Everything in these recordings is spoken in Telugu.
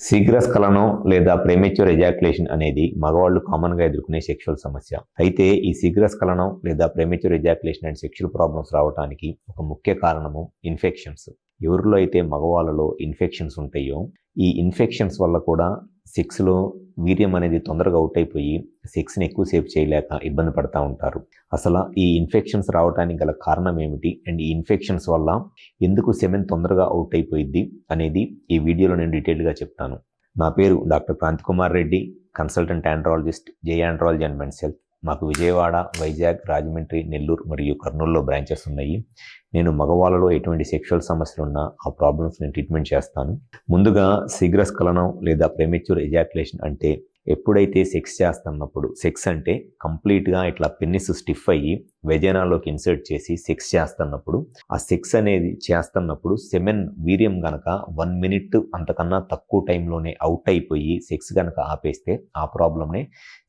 శీఘ్రస్ఖలనం లేదా ప్రేమెచ్యూర్ ఎజాక్యులేషన్ అనేది మగవాళ్ళు కామన్గా ఎదుర్కొనే సెక్షువల్ సమస్య. అయితే ఈ శీఘ్రస్ఖలనం లేదా premature ejaculation and sexual problems రావడానికి ఒక ముఖ్య కారణము ఇన్ఫెక్షన్స్ ఎవరిలో అయితే మగవాళ్ళలో ఇన్ఫెక్షన్స్ ఉంటాయో ఈ ఇన్ఫెక్షన్స్ వల్ల కూడా సెక్స్లో వీర్యం అనేది తొందరగా అవుట్ అయిపోయి సెక్స్ని ఎక్కువసేపు చేయలేక ఇబ్బంది పడతా ఉంటారు. అసలు ఈ ఇన్ఫెక్షన్స్ రావడానికి గల కారణం ఏమిటి? అండ్ ఈ ఇన్ఫెక్షన్స్ వల్ల ఎందుకు సెమెన్ తొందరగా అవుట్ అయిపోయింది అనేది ఈ వీడియోలో నేను డీటెయిల్గా చెప్తాను. నా పేరు doctor Kranthi Kumar Reddy consultant andrologist J andrology and men's health మాకు విజయవాడ వైజాగ్ రాజమండ్రి నెల్లూరు మరియు కర్నూలులో బ్రాంచెస్ ఉన్నాయి. నేను మగవాళ్ళలో ఎటువంటి సెక్షువల్ సమస్యలు ఉన్నా ఆ ప్రాబ్లమ్స్ నేను ట్రీట్మెంట్ చేస్తాను. ముందుగా శీఘ్రస్ఖలనం లేదా ప్రెమెచ్యూర్ ఎజాక్యులేషన్ అంటే ఎప్పుడైతే సెక్స్ చేస్తున్నప్పుడు సెక్స్ అంటే కంప్లీట్గా ఇట్లా పెన్నిస్ స్టిఫ్ అయ్యి వెజనాలోకి ఇన్సర్ట్ చేసి సెక్స్ చేస్తున్నప్పుడు ఆ సెక్స్ అనేది చేస్తున్నప్పుడు సెమెన్ వీర్యం గనక వన్ మినిట్ అంతకన్నా తక్కువ టైంలోనే అవుట్ అయిపోయి సెక్స్ గనక ఆపేస్తే ఆ ప్రాబ్లమ్నే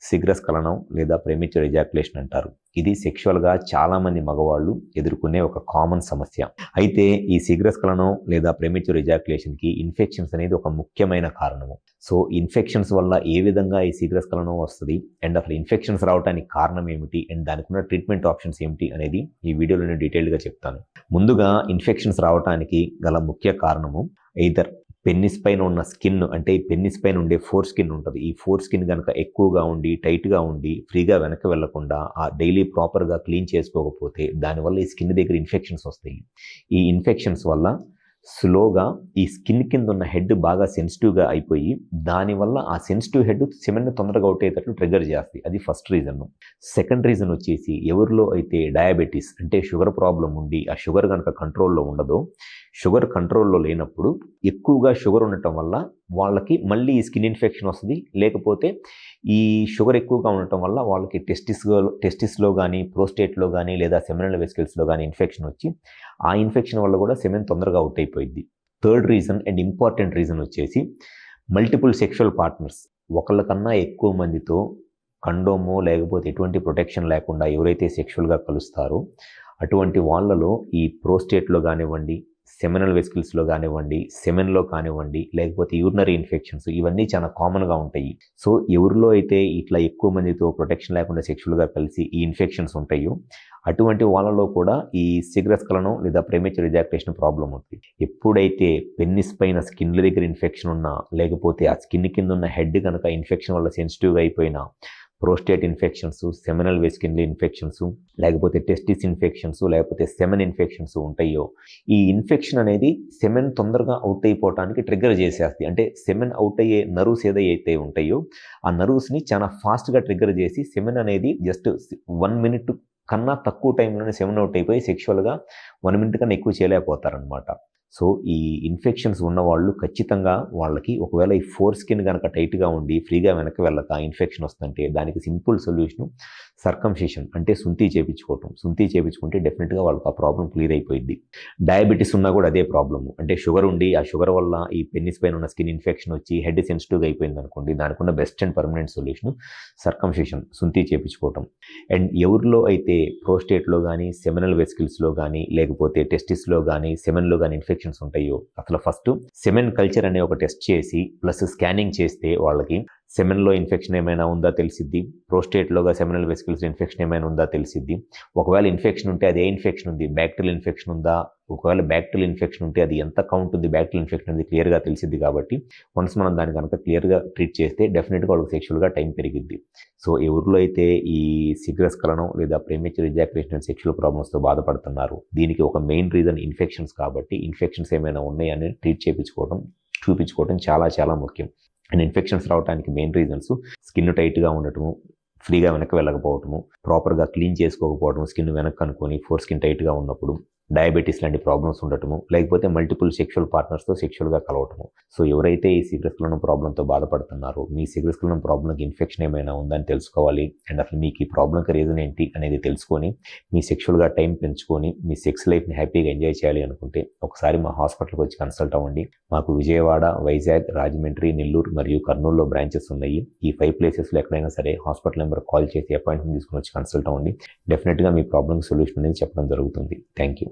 శీఘ్రస్ఖలనం లేదా ప్రెమిచర్ ఎజాక్యులేషన్ అంటారు. ఇది సెక్షువల్గా చాలామంది మగవాళ్ళు ఎదుర్కొనే ఒక కామన్ సమస్య. అయితే ఈ శీఘ్రస్ఖలనం లేదా ప్రేమిచర్ ఎజాక్యులేషన్కి ఇన్ఫెక్షన్స్ అనేది ఒక ముఖ్యమైన కారణము. సో ఇన్ఫెక్షన్స్ వల్ల ఏ విధంగా ఈ శీఘ్రస్ఖలనం వస్తుంది? అండ్ అసలు ఇన్ఫెక్షన్స్ రావడానికి కారణం ఏమిటి? అండ్ దానికి ఉన్న ట్రీట్మెంట్ ఆప్షన్స్ ఏమిటి అనేది ఈ వీడియోలో నేను డీటెయిల్గా చెప్తాను. ముందుగా ఇన్ఫెక్షన్స్ రావడానికి గల ముఖ్య కారణము ఎయిదర్ పెన్నిస్ పైన ఉన్న స్కిన్ అంటే ఈ పెన్నిస్ పైన ఉండే ఫోర్ స్కిన్ ఉంటుంది. ఈ ఫోర్ స్కిన్ కనుక ఎక్కువగా ఉండి టైట్గా ఉండి ఫ్రీగా వెనక వెళ్ళకుండా ఆ డైలీ ప్రాపర్గా క్లీన్ చేసుకోకపోతే దానివల్ల ఈ స్కిన్ దగ్గర ఇన్ఫెక్షన్స్ వస్తాయి. ఈ ఇన్ఫెక్షన్స్ వల్ల స్లోగా ఈ స్కిన్ కింద ఉన్న హెడ్ బాగా సెన్సిటివ్గా అయిపోయి దానివల్ల ఆ సెన్సిటివ్ హెడ్ సిమెంట్ తొందరగా అవుట్ అయ్యేటట్లు ట్రిగర్ చేస్తుంది అది ఫస్ట్ రీజన్. సెకండ్ రీజన్ వచ్చేసి ఎవరిలో అయితే డయాబెటీస్ అంటే షుగర్ ప్రాబ్లం ఉండి ఆ షుగర్ కనుక కంట్రోల్లో ఉండదో షుగర్ కంట్రోల్లో లేనప్పుడు ఎక్కువగా షుగర్ ఉండటం వల్ల వాళ్ళకి మళ్ళీ ఈ స్కిన్ ఇన్ఫెక్షన్ వస్తుంది. లేకపోతే ఈ షుగర్ ఎక్కువగా ఉండటం వల్ల వాళ్ళకి టెస్టిస్ టెస్టిస్లో కానీ ప్రోస్టేట్లో కానీ లేదా సెమినల్ వెసికల్స్లో కానీ ఇన్ఫెక్షన్ వచ్చి ఆ ఇన్ఫెక్షన్ వల్ల కూడా సెమెన్ తొందరగా అవుట్ అయిపోయింది third reason and important reason వచ్చేసి మల్టిపుల్ సెక్షువల్ పార్ట్నర్స్. ఒకళ్ళకన్నా ఎక్కువ మందితో కండోమో లేకపోతే ఎటువంటి ప్రొటెక్షన్ లేకుండా ఎవరైతే సెక్షువల్గా కలుస్తారో అటువంటి వాళ్ళలో ఈ ప్రోస్టేట్లో కానివ్వండి సెమినల్ వెస్కిల్స్లో కానివ్వండి సెమెన్లో కానివ్వండి లేకపోతే యూరినరీ ఇన్ఫెక్షన్స్ ఇవన్నీ చాలా కామన్గా ఉంటాయి. సో ఎవరిలో అయితే ఇట్లా ఎక్కువ మందితో ప్రొటెక్షన్ లేకుండా సెక్షువల్గా కలిసి ఈ ఇన్ఫెక్షన్స్ ఉంటాయో అటువంటి వాళ్ళలో కూడా ఈ సిగరస్కలను లేదా ప్రేమేచర్ రిజాక్టేషన్ ప్రాబ్లం ఉంటుంది ఎప్పుడైతే పెన్నిస్ పైన స్కిన్ల దగ్గర ఇన్ఫెక్షన్ ఉన్నా లేకపోతే ఆ స్కిన్ కింద ఉన్న హెడ్ కనుక ఇన్ఫెక్షన్ వల్ల సెన్సిటివ్గా అయిపోయినా ప్రోస్టేట్ ఇన్ఫెక్షన్స్ సెమినల్ వెస్కిన్లీ ఇన్ఫెక్షన్స్ లేకపోతే టెస్టిస్ ఇన్ఫెక్షన్స్ లేకపోతే సెమెన్ ఇన్ఫెక్షన్స్ ఉంటాయో ఈ ఇన్ఫెక్షన్ అనేది సెమెన్ తొందరగా అవుట్ అయిపోవడానికి ట్రిగ్గర్ చేసేస్తుంది అంటే సెమెన్ అవుట్ అయ్యే నర్వ్స్ ఏదైతే ఉంటాయో ఆ నర్వ్స్ని చాలా ఫాస్ట్గా ట్రిగ్గర్ చేసి సెమెన్ అనేది జస్ట్ వన్ మినిట్ కన్నా తక్కువ టైంలోనే సెమెన్ అవుట్ అయిపోయి సెక్షువల్గా వన్ మినిట్ కన్నా ఎక్కువ చేయలేకపోతారనమాట సో ఈ ఇన్ఫెక్షన్స్ ఉన్న వాళ్ళు ఖచ్చితంగా వాళ్ళకి ఒకవేళ ఈ ఫోర్ స్కిన్ కనుక టైట్గా ఉండి ఫ్రీగా వెనక్కి వెళ్ళక ఇన్ఫెక్షన్ వస్తుంటే దానికి సింపుల్ సొల్యూషన్ సర్కంషిషన్ అంటే సుంతి చేపించుకోవటం. సుంతి చేపించుకుంటే డెఫినెట్గా వాళ్ళకి ఆ ప్రాబ్లం క్లియర్ అయిపోయింది డయాబెటీస్ ఉన్నా కూడా అదే ప్రాబ్లమ్ అంటే షుగర్ ఉండి ఆ షుగర్ వల్ల ఈ పెన్నిస్ పైన ఉన్న స్కిన్ ఇన్ఫెక్షన్ వచ్చి హెడ్ సెన్సిటివ్గా అయిపోయింది అనుకోండి దానికున్న best and permanent solution circumcision సుంతి చేపించుకోవటం. అండ్ ఎవరిలో అయితే ప్రోస్టేట్లో కానీ సెమినల్ వెసికిల్స్లో కానీ లేకపోతే టెస్టిస్లో కానీ సెమెన్లో కానీ ఇన్ఫెక్షన్స్ ఉంటాయో అసలు ఫస్ట్ సెమెన్ కల్చర్ అనే ఒక టెస్ట్ చేసి ప్లస్ స్కానింగ్ చేస్తే వాళ్ళకి సెమెన్లో ఇన్ఫెక్షన్ ఏమైనా ఉందా తెలిసిద్ది? ప్రోస్టేట్లోగా సెమెనల్ వెసికల్స్ ఇన్ఫెక్షన్ ఏమైనా ఉందా తెలిసిద్ది? ఒకవేళ ఇన్ఫెక్షన్ ఉంటే అది ఏ ఇన్ఫెక్షన్ ఉంది? బ్యాక్టీరియల్ ఇన్ఫెక్షన్ ఉందా? ఒకవేళ బ్యాక్టీరియల్ ఇన్ఫెక్షన్ ఉంటే అది ఎంత కౌంట్ ఉంది? బ్యాక్టీరియల్ ఇన్ఫెక్షన్ అనేది క్లియర్గా తెలిసిద్ది కాబట్టి వన్స్ మనం దాన్ని కనుక క్లియర్గా ట్రీట్ చేస్తే డెఫినెట్గా వాళ్ళకి సెక్షువల్గా టైం పెరిగిద్ది. సో ఎవరిలో అయితే ఈ సిగ్రస్కలనం లేదా ప్రేమేచర్ ఇజాక్యులేషన్ అండ్ సెక్షువల్ ప్రాబ్లమ్స్తో బాధపడుతున్నారు దీనికి ఒక మెయిన్ రీజన్ ఇన్ఫెక్షన్స్ కాబట్టి ఇన్ఫెక్షన్స్ ఏమైనా ఉన్నాయని ట్రీట్ చేయించుకోవడం చూపించుకోవడం చాలా చాలా ముఖ్యం. అండ్ ఇన్ఫెక్షన్స్ రావడానికి మెయిన్ రీజన్స్ స్కిన్ టైట్గా ఉండటము ఫ్రీగా వెనక్కి వెళ్ళకపోవటము ప్రాపర్గా క్లీన్ చేసుకోకపోవడం స్కిన్ వెనక్కి అనుకొని ఫోర్ స్కిన్ టైట్గా ఉన్నప్పుడు డయాబెటీస్ లాంటి ప్రాబ్లమ్స్ ఉండటము లేకపోతే మల్టిపుల్ సెక్షువల్ పార్ట్నర్స్తో సెక్షువల్గా కలవటము. సో ఎవరైతే ఈ సిగ్రస్కులనం ప్రాబ్లంతో బాధపడుతున్నారో మీ సిగ్రస్కులనం ప్రాబ్లంకి ఇన్ఫెక్షన్ ఏమైనా ఉందని తెలుసుకోవాలి. అండ్ అసలు మీకు ఈ ప్రాబ్లంకి రీజన్ ఏంటి అనేది తెలుసుకొని మీ సెక్షువల్గా టైం పెంచుకొని మీ సెక్స్ లైఫ్ని హ్యాపీగా ఎంజాయ్ చేయాలి అనుకుంటే ఒకసారి మా హాస్పిటల్కి వచ్చి కన్సల్ట్ అవ్వండి. మాకు విజయవాడ వైజాగ్ రాజమండ్రి నెల్లూరు మరియు కర్నూలులో బ్రాంచెస్ ఉన్నాయి. ఈ ఫైవ్ ప్లేసెస్లో ఎక్కడైనా సరే హాస్పిటల్ నెంబర్ కాల్ చేసి అపాయింట్మెంట్ తీసుకుని వచ్చి కన్సల్ట్ అవ్వండి. డెఫినెట్గా మీ ప్రాబ్లమ్ సొల్యూషన్ అనేది చెప్పడం జరుగుతుంది. Thank you